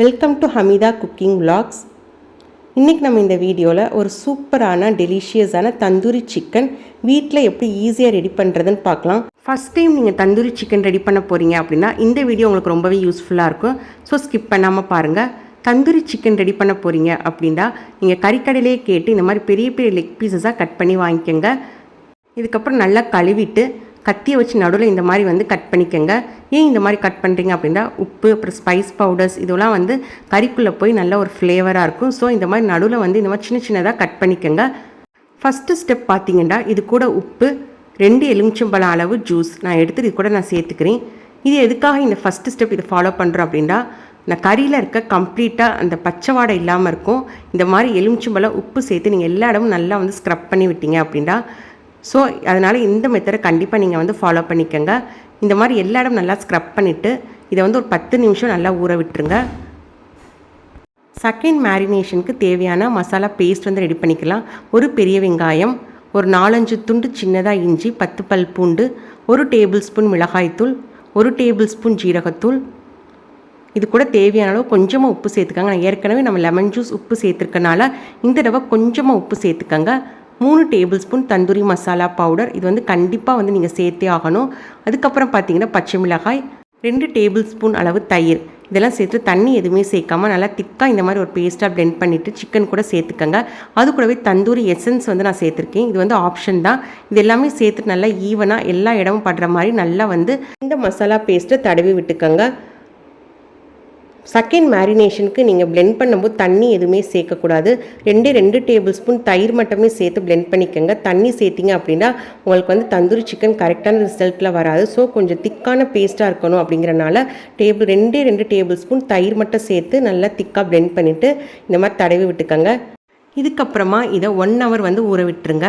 Welcome to Hamida cooking vlogs. இன்றைக்கி நம்ம இந்த வீடியோவில் ஒரு சூப்பரான டெலிஷியஸான தந்தூரி சிக்கன் வீட்டில் எப்படி ஈஸியாக ரெடி பண்ணுறதுன்னு பார்க்கலாம். ஃபஸ்ட் டைம் நீங்கள் தந்தூரி சிக்கன் ரெடி பண்ண போகிறீங்க அப்படின்னா இந்த வீடியோ உங்களுக்கு ரொம்பவே யூஸ்ஃபுல்லாக இருக்கும். ஸோ ஸ்கிப் பண்ணாமல் பாருங்கள் தந்தூரி சிக்கன் ரெடி பண்ண போகிறீங்க அப்படின்னா நீங்கள் கறிக்கடையிலே கேட்டு இந்த மாதிரி பெரிய பெரிய லெக் பீசஸாக கட் பண்ணி வாங்கிக்கோங்க. இதுக்கப்புறம் நல்லா கழுவிட்டு கத்தியை வச்சு நடுவில் இந்த மாதிரி வந்து கட் பண்ணிக்கோங்க. ஏன் இந்த மாதிரி கட் பண்ணுறீங்க அப்படின்னா உப்பு அப்புறம் ஸ்பைஸ் பவுடர்ஸ் இதெல்லாம் வந்து கறிக்குள்ளே போய் நல்ல ஒரு ஃப்ளேவராக இருக்கும். ஸோ இந்த மாதிரி நடுவில் வந்து இந்த மாதிரி சின்ன சின்னதாக கட் பண்ணிக்கோங்க. ஃபஸ்ட்டு ஸ்டெப் பார்த்தீங்கன்னா இது கூட உப்பு ரெண்டு எலுமிச்சம்பழம் அளவு ஜூஸ் நான் எடுத்து இது கூட நான் சேர்த்துக்கிறேன். இது எதுக்காக இந்த ஃபஸ்ட்டு ஸ்டெப் இதை ஃபாலோ பண்ணுறோம் அப்படின்னா இந்த கறியில் இருக்க கம்ப்ளீட்டாக அந்த பச்சை வாடை இல்லாமல் இருக்கும். இந்த மாதிரி எலுமிச்சம்பழம் உப்பு சேர்த்து நீங்கள் எல்லா இடமும் நல்லா வந்து ஸ்க்ரப் பண்ணி விட்டீங்க அப்படின்னா ஸோ அதனால் இந்த மெத்தடை கண்டிப்பாக நீங்கள் வந்து ஃபாலோ பண்ணிக்கோங்க. இந்த மாதிரி எல்லா இடம் நல்லா ஸ்க்ரப் பண்ணிவிட்டு இதை வந்து ஒரு பத்து நிமிஷம் நல்லா ஊற விட்டுருங்க. செகண்ட் மேரினேஷனுக்கு தேவையான மசாலா பேஸ்ட் வந்து ரெடி பண்ணிக்கலாம். ஒரு பெரிய வெங்காயம் ஒரு நாலஞ்சு துண்டு சின்னதாக இஞ்சி பத்து பல் பூண்டு ஒரு டேபிள் ஸ்பூன் மிளகாய்த்தூள் ஒரு டேபிள் ஸ்பூன் ஜீரகத்தூள் இது கூட தேவையான அளவு கொஞ்சமாக உப்பு சேர்த்துக்கோங்க. நான் ஏற்கனவே நம்ம லெமன் ஜூஸ் உப்பு சேர்த்துருக்கனால இந்த தடவை கொஞ்சமாக உப்பு சேர்த்துக்கோங்க. மூணு table spoon tandoori masala powder. இது வந்து கண்டிப்பாக வந்து நீங்கள் சேர்த்தே ஆகணும். அதுக்கப்புறம் பார்த்தீங்கன்னா பச்சை மிளகாய் ரெண்டு டேபிள் ஸ்பூன் அளவு தயிர். இதெல்லாம் சேர்த்து தண்ணி எதுவுமே சேர்க்காம நல்லா திக்காக இந்த மாதிரி ஒரு பேஸ்ட்டாக ப்ளெண்ட் பண்ணிவிட்டு சிக்கன் கூட சேர்த்துக்கங்க. அது கூடவே தந்தூரி எசன்ஸ் வந்து நான் சேர்த்துருக்கேன். இது வந்து ஆப்ஷன் தான். இது எல்லாமே சேர்த்துட்டு நல்லா ஈவனாக எல்லா இடமும் படுற மாதிரி நல்லா வந்து இந்த மசாலா பேஸ்ட்டை தடவி விட்டுக்கோங்க. செகண்ட் மேரினேஷனுக்கு நீங்கள் பிளெண்ட் பண்ணும்போது தண்ணி எதுவுமே சேர்க்கக்கூடாது. ரெண்டே ரெண்டு டேபிள் ஸ்பூன் தயிர் மட்டுமே சேர்த்து பிளெண்ட் பண்ணிக்கோங்க. தண்ணி சேர்த்திங்க அப்படின்னா உங்களுக்கு வந்து தந்தூரி சிக்கன் கரெக்டான ரிசல்ட்டில் வராது. ஸோ கொஞ்சம் திக்கான பேஸ்ட்டாக இருக்கணும் அப்படிங்கிறனால டேபிள் ரெண்டே ரெண்டு டேபிள் ஸ்பூன் தயிர் மட்டும் சேர்த்து நல்லா திக்காக பிளெண்ட் பண்ணிவிட்டு இந்த மாதிரி தடவி விட்டுக்கோங்க. இதுக்கப்புறமா இதை ஒன் ஹவர் வந்து ஊற விட்டுருங்க.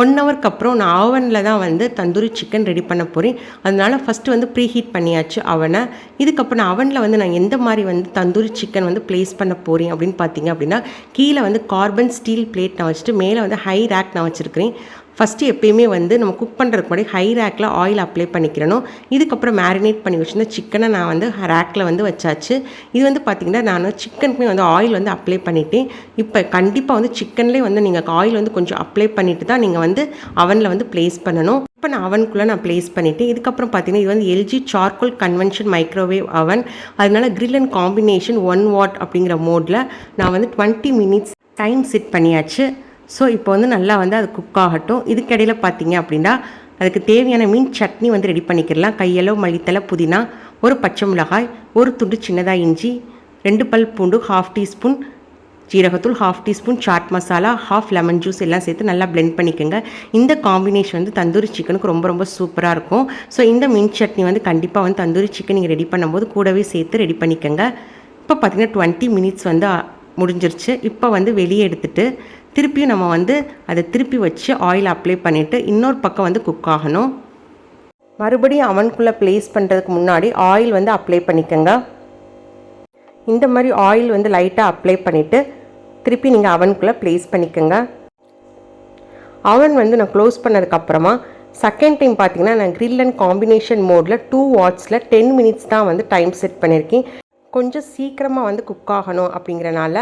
ஒன் ஹவருக்கு அப்புறம் நான் அவனில் தான் வந்து தந்தூரி சிக்கன் ரெடி பண்ண போகிறேன் அதனால் ஃபஸ்ட்டு வந்து ப்ரீ ஹீட் பண்ணியாச்சு அவனை இதுக்கப்புறம் நான் அவனில் வந்து நான் எந்த மாதிரி வந்து தந்தூரி சிக்கன் வந்து ப்ளேஸ் பண்ண போகிறேன் அப்படின்னு பார்த்தீங்க அப்படின்னா கீழே வந்து கார்பன் ஸ்டீல் பிளேட் நான் வச்சுட்டு மேலே வந்து ஹை ரேக் நான் வச்சுருக்கிறேன். ஃபஸ்ட்டு எப்பயுமே வந்து நம்ம குக் பண்ணுறதுக்கு முன்னாடி ஹை ரேக்கில் ஆயில் அப்ளை பண்ணிக்கிறணும். இதுக்கப்புறம் மேரினேட் பண்ணி வச்சுருந்த சிக்கனை நான் வந்து ரேக்கில் வந்து வச்சாச்சு. இது வந்து பார்த்திங்கன்னா நான் சிக்கனுக்குமே வந்து ஆயில் வந்து அப்ளை பண்ணிட்டேன். இப்போ கண்டிப்பாக வந்து சிக்கன்லேயே வந்து நீங்கள் ஆயில் வந்து கொஞ்சம் அப்ளை பண்ணிவிட்டு தான் நீங்கள் வந்து அவனில் வந்து ப்ளேஸ் பண்ணணும். இப்போ நான் அவனுக்குள்ளே நான் ப்ளேஸ் பண்ணிவிட்டேன் இதுக்கப்புறம் பார்த்தீங்கன்னா இது வந்து LG charcoal convention microwave oven அதனால grill and combination one watt அப்படிங்கிற மோடில் நான் வந்து டுவெண்ட்டி மினிட்ஸ் டைம் செட் பண்ணியாச்சு. ஸோ இப்போ வந்து நல்லா வந்து அது குக் ஆகட்டும். இதுக்கிடையில் பார்த்தீங்க அப்படின்னா அதுக்கு தேவையான மீன் சட்னி வந்து ரெடி பண்ணிக்கிடலாம் கையளவு மல்லித்தலை புதினா ஒரு பச்சை மிளகாய் ஒரு துண்டு சின்னதாக இஞ்சி ரெண்டு பல் பூண்டு ஹாஃப் டீஸ்பூன் ஜீரகத்தூள் half teaspoon chaat masala half lemon juice எல்லாம் சேர்த்து நல்லா பிளெண்ட் பண்ணிக்கோங்க. இந்த காம்பினேஷன் வந்து தந்தூரி சிக்கனுக்கு ரொம்ப ரொம்ப சூப்பராக இருக்கும். ஸோ இந்த மின் சட்னி வந்து கண்டிப்பாக வந்து தந்தூரி சிக்கன் நீங்கள் ரெடி பண்ணும்போது கூடவே சேர்த்து ரெடி பண்ணிக்கோங்க. இப்போ பார்த்தீங்கன்னா டுவெண்ட்டி மினிட்ஸ் வந்து முடிஞ்சிருச்சு. இப்போ வந்து வெளியே எடுத்துகிட்டு திருப்பியும் நம்ம வந்து அதை திருப்பி வச்சு ஆயில் அப்ளை பண்ணிவிட்டு இன்னொரு பக்கம் வந்து குக் ஆகணும். மறுபடியும் அவனுக்குள்ளே ப்ளேஸ் பண்ணுறதுக்கு முன்னாடி ஆயில் வந்து அப்ளை பண்ணிக்கோங்க. இந்த மாதிரி ஆயில் வந்து லைட்டாக அப்ளை பண்ணிவிட்டு திருப்பி நீங்கள் அவனுக்குள்ளே ப்ளேஸ் பண்ணிக்கோங்க. அவன் வந்து நான் க்ளோஸ் பண்ணதுக்கப்புறமா செகண்ட் டைம் பார்த்தீங்கன்னா நான் க்ரில் அண்ட் காம்பினேஷன் மோடில் டூ வாட்ஸில் டென் மினிட்ஸ் தான் வந்து டைம் செட் பண்ணியிருக்கேன் கொஞ்சம் சீக்கிரமாக வந்து குக் ஆகணும் அப்படிங்கிறனால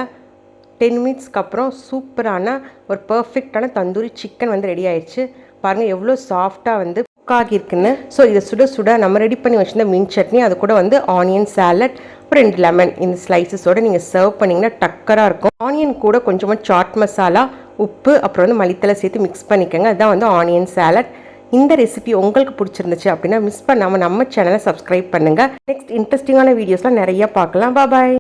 டென் மினிட்ஸ்க்கு அப்புறம் சூப்பரான ஒரு பர்ஃபெக்டான தந்தூரி சிக்கன் வந்து ரெடி ஆயிடுச்சு பாருங்கள் எவ்வளோ சாஃப்டாக வந்து குக் ஸோ இதை சுட சுட நம்ம ரெடி பண்ணி வச்சுருந்த மீன் சட்னி அது கூட வந்து ஆனியன் சாலட் ரெண்டு லெமன் இந்த ஸ்லைசஸோட நீங்கள் சர்வ் பண்ணிங்கன்னா டக்கராக இருக்கும். ஆனியன் கூட கொஞ்சமாக சாட் மசாலா உப்பு அப்புறம் வந்து மல்லித்தலை சேர்த்து மிக்ஸ் பண்ணிக்கோங்க. அதுதான் வந்து ஆனியன் சாலட் இந்த ரெசிபி உங்களுக்கு பிடிச்சிருந்துச்சு அப்படின்னா மிஸ் பண்ணாமல் நம்ம சேனலை சப்ஸ்கிரைப் பண்ணுங்கள் நெக்ஸ்ட் இன்ட்ரெஸ்டிங்கான வீடியோஸ்லாம் நிறைய பார்க்கலாம். பாய்